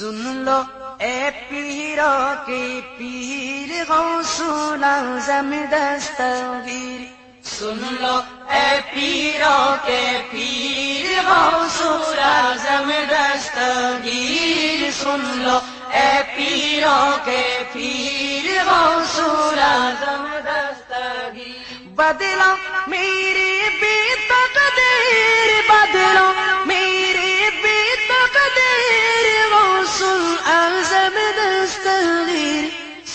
سن لو اے پیروں کے پیر، غوث اعظم دستگیر سن لو اے پیروں کے پیر، غوث اعظم دستگیر سن لو اے پیروں کے پیر، غوث اعظم دستگیر بدلا میری بھی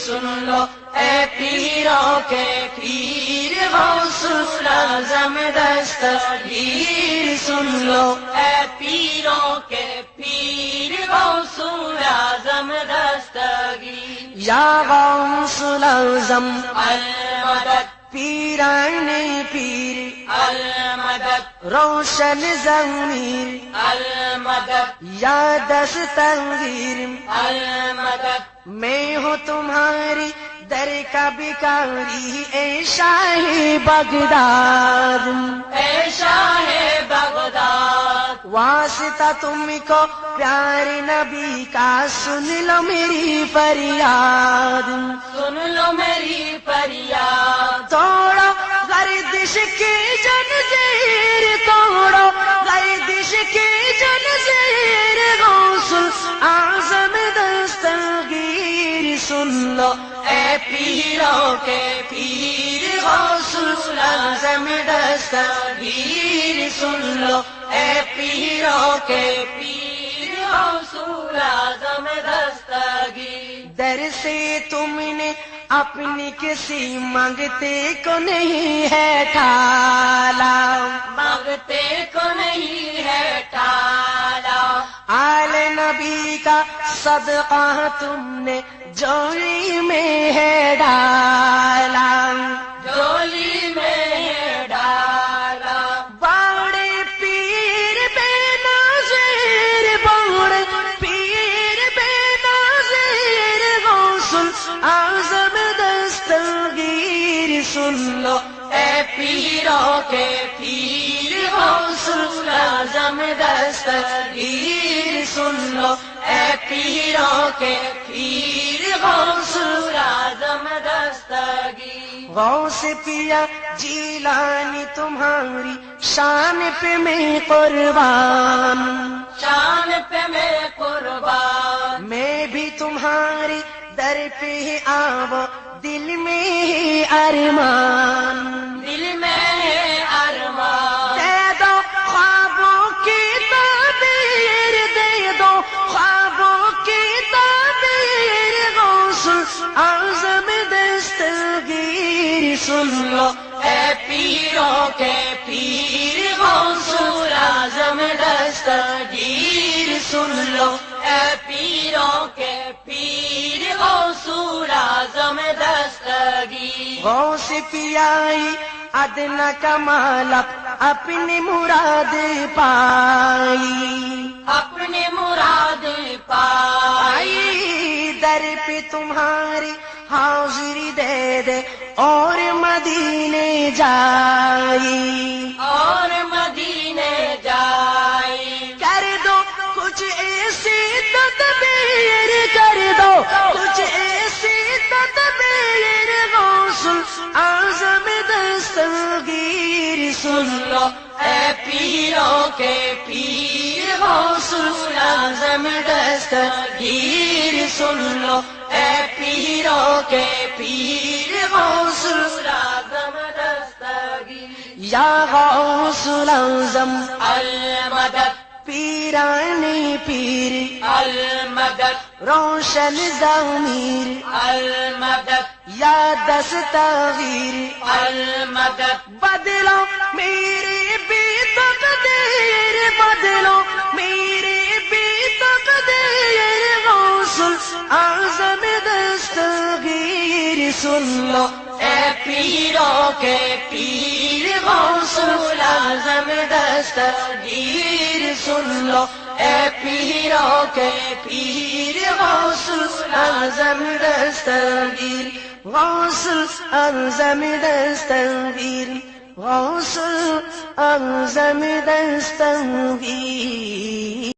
سن لو اے پیروں کے پیر غوث اعظم دستگیر سن لو۔ اے پیروں کے پیر غوث اعظم دستگیر یا غوث اعظم المدد پیران پیر المدد. روشن ضمیر المدد. یا دستگیر المدد. میں ہوں تمہاری در کا بکاری اے شاہ بغداد. اے شاہ بغداد. واسطہ تم کو پیار نبی کا. سن لو میری فریاد. سن لو میری فریاد. توڑو گردش کی سن لو۔ اے پیروں کے پیر، غوث اعظم دستگیر سن لو۔ اے پیروں کے پیر، غوث اعظم دستگیر در سے تم نے اپنی کسی مانگتے کو نہیں ہے ٹھالا۔ نبی کا صدقہ تم نے جولی میں ہے ڈالا۔ جولی میں ہے ڈالا۔ باڑے پیر بے نظیر باڑے پیر بے نظیر غوث اعظم دستگیر سن لو۔ پیروں کے پیر غوث اعظم دستگیر سن لو۔ اے پیروں کے پیر غوث اعظم دستگیر غوث پیا جیلانی تمہاری شان پہ میں قربان۔ شان پہ میں قربان۔ میں بھی تمہاری در پہ آو دل میں ارمان۔ سن لو۔ اے پیروں کے پیر غوث اعظم دستگیر سن لو۔ اے پیروں کے پیر غوث اعظم دستگیر۔ غوث پیائی ادنا کمال اپنی مراد پائی۔ اپنی مراد پائی۔ در پہ تمہاری حاضری دے دے۔ اور مدینے جائی۔ اور مدینے جائی۔ کر دو کچھ ایسی تدبیر کر دو۔ کچھ ایسی تدبیر غوث اعظم دستگیر۔ سن لو اے پیروں کے پیر غوث اعظم دستگیر۔ سن لو اے پیروں کے پیر دستگیر. یا غوث اعظم المدد. پیرانی پیر. المدد. روشن ضمیر. المدد. یا دستگیر. المدد. بدلو میری بھی تقدیر بدلو میری بھی تقدیر غوث اعظم دستگیر سن لو اے پیروں کے پیر غوث اعظم دستگیر سن لو اے پیروں کے پیر غوث اعظم دستگیر غوث اعظم دستگیر غوث اعظم دستگیر